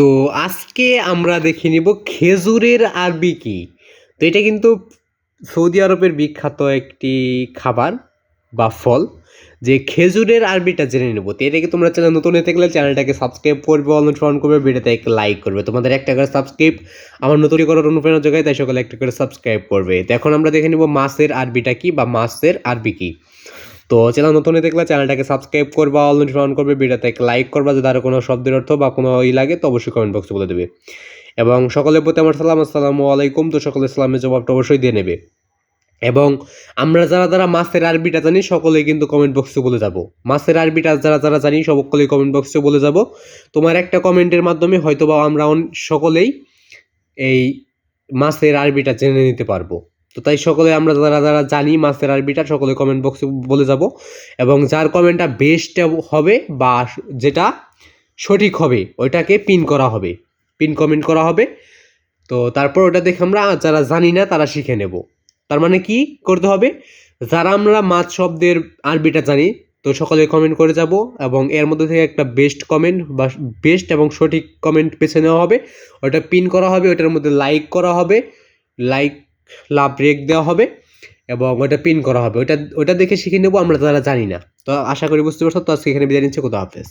তো আজকে আমরা দেখে নিব খেজুরের আরবি কি। তো এটা কিন্তু সৌদি আরবের বিখ্যাত একটি খাবার বা ফল যে খেজুরের আরবিটা জেনে নেব। তো এটাকে তোমরা চ্যানেল নতুন হয়ে থাকলে চ্যানেলটাকে সাবস্ক্রাইব করবে, অনুসরণ করবে, ভিডিওতে একটা লাইক করবে। তোমাদের একটা করে সাবস্ক্রাইব আমার নতুন করার অনুপ্রেরণা যোগায়, তাই সকলে একটা করে সাবস্ক্রাইব করবে। তো এখন আমরা দেখে নিব মাছের আরবিটা কি বা মাছের আরবি কি। তো চ্যানেল নতুন দেখলে চ্যানেলটাকে সাবস্ক্রাইব করবা অল অনুসরণ করবে ভিডিওতে লাইক করবা, যদি আরও কোনো শব্দের অর্থ বা কোনো ই লাগে, তো অবশ্যই কমেন্ট বক্সে বলে দেবে। এবং সকলের প্রতি আমার সালাম, আসসালামু আলাইকুম। তো সকলে সালামের জবাবটা অবশ্যই দিয়ে নেবে। এবং আমরা যারা যারা মাছের আরবিটা জানি, সকলেই কিন্তু কমেন্ট বক্সে বলে যাব। মাছের আরবিটা যারা যারা জানি, সকলেই কমেন্ট বক্সে বলে যাব। তোমার একটা কমেন্টের মাধ্যমে হয়তো বা আমরা সকলেই এই মাছের আরবিটা জেনে নিতে পারব। তো তাই সকলে আমরা যারা যারা জানি মাছের আরবিটা, সকলে কমেন্ট বক্সে বলে যাব। এবং যার কমেন্টটা বেস্ট হবে বা যেটা সঠিক হবে, ওইটাকে পিন করা হবে। পিন কমেন্ট করা হবে। তো তারপর ওটা দেখে আমরা যারা জানি না, তারা শিখে নেব। তার মানে কি করতে হবে? যারা আমরা মাছ শব্দের আরবিটা জানি, তো সকলে কমেন্ট করে যাব এবং এর মধ্যে থেকে একটা বেস্ট কমেন্ট বা বেস্ট এবং সঠিক কমেন্ট বেছে নেওয়া হবে। ওটা পিন করা হবে, ওটার মধ্যে লাইক করা হবে। লাইক লাভ ব্রেক দেওয়া হবে এবং ওটা পিন করা হবে। ওটা ওটা দেখে শিখে নেব, আমরা তারা জানি না। তো আশা করি বুঝতে পারছ। তো আজকে এখানে বিদায় নিচ্ছে। কোথাও হাফেজ।